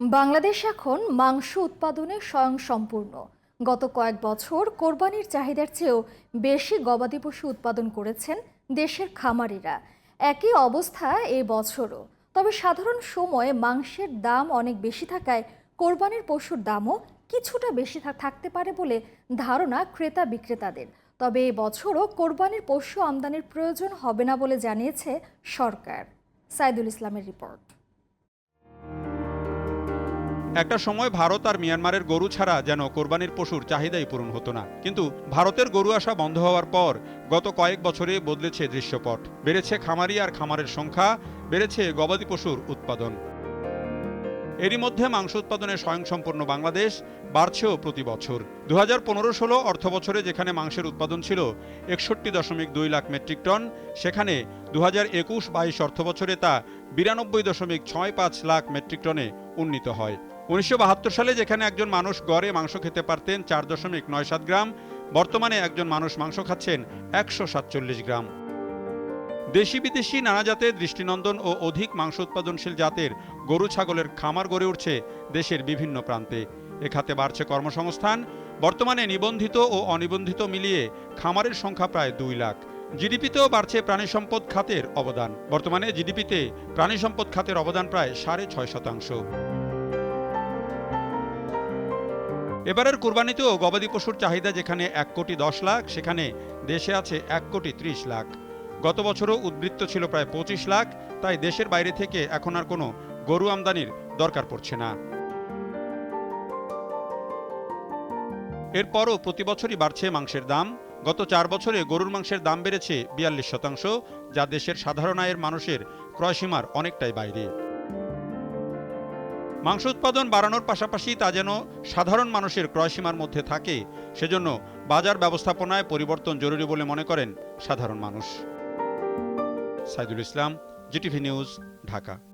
বাংলাদেশ এখন মাংস উৎপাদনে স্বয়ংসম্পূর্ণ। গত কয়েক বছর কোরবানির চাহিদার চেয়েও বেশি গবাদি পশু উৎপাদন করেছেন দেশের খামারিরা। একই অবস্থা এ বছরও। তবে সাধারণ সময়ে মাংসের দাম অনেক বেশি থাকায় কোরবানির পশুর দামও কিছুটা বেশি থাকতে পারে বলে ধারণা ক্রেতা বিক্রেতাদের। তবে এ বছরও কোরবানির পশু আমদানির প্রয়োজন হবে না বলে জানিয়েছে সরকার। সাইদুল ইসলামের রিপোর্ট। একটা সময় ভারত আর মিয়ানমারের গরু ছাড়া যেন কোরবানির পশুর চাহিদাই পূরণ হতো না। কিন্তু ভারতের গরু আসা বন্ধ হওয়ার পর গত কয়েক বছরে বদলেছে দৃশ্যপট। বেড়েছে খামারি আর খামারের সংখ্যা, বেড়েছে গবাদি পশুর উৎপাদন। এরই মধ্যে মাংস উৎপাদনে স্বয়ংসম্পূর্ণ বাংলাদেশ বাড়ছেও প্রতি বছর। দু হাজার পনেরো ষোলো অর্থ বছরে যেখানে মাংসের উৎপাদন ছিল একষট্টি দশমিক দুই লাখ মেট্রিক টন, সেখানে দু হাজার একুশ বাইশ অর্থ বছরে তা বিরানব্বই দশমিক ছয় পাঁচ লাখ মেট্রিক টনে উন্নীত হয়। উনিশশো বাহাত্তর সালে যেখানে একজন মানুষ গড়ে মাংস খেতে পারতেন চার দশমিক নয় সাত গ্রাম, বর্তমানে একজন মানুষ মাংস খাচ্ছেন একশো সাতচল্লিশ গ্রাম। দেশি বিদেশি নানা জাতের দৃষ্টিনন্দন ও অধিক মাংস উৎপাদনশীল জাতের গরু ছাগলের খামার গড়ে উঠছে দেশের বিভিন্ন প্রান্তে। এ খাতে বাড়ছে কর্মসংস্থান, বর্তমানে নিবন্ধিত ও অনিবন্ধিত মিলিয়ে খামারের সংখ্যা প্রায় দুই লাখ। জিডিপিতেও বাড়ছে প্রাণী সম্পদ খাতের অবদান। বর্তমানে জিডিপিতে প্রাণী সম্পদ খাতের অবদান প্রায় সাড়ে ছয় শতাংশ। এবারের কোরবানিতেও গবাদি পশুর চাহিদা যেখানে এক কোটি দশ লাখ, সেখানে দেশে আছে এক কোটি ত্রিশ লাখ। গত বছরও উদ্বৃত্ত ছিল প্রায় পঁচিশ লাখ, তাই দেশের বাইরে থেকে এখন আর কোনো গরু আমদানির দরকার পড়ছে না। এরপরও প্রতি বছরই বাড়ছে মাংসের দাম। গত চার বছরে গরুর মাংসের দাম বেড়েছে বিয়াল্লিশ শতাংশ, যা দেশের সাধারণ আয়ের মানুষের ক্রয়সীমার অনেকটাই বাইরে। মাংস উৎপাদন বাড়ানোর পাশাপাশি তা যেন সাধারণ মানুষের ক্রয়সীমার মধ্যে থাকে, সেজন্য বাজার ব্যবস্থাপনায় পরিবর্তন জরুরি বলে মনে করেন সাধারণ মানুষ। Saidul Islam, Zee TV news, Dhaka.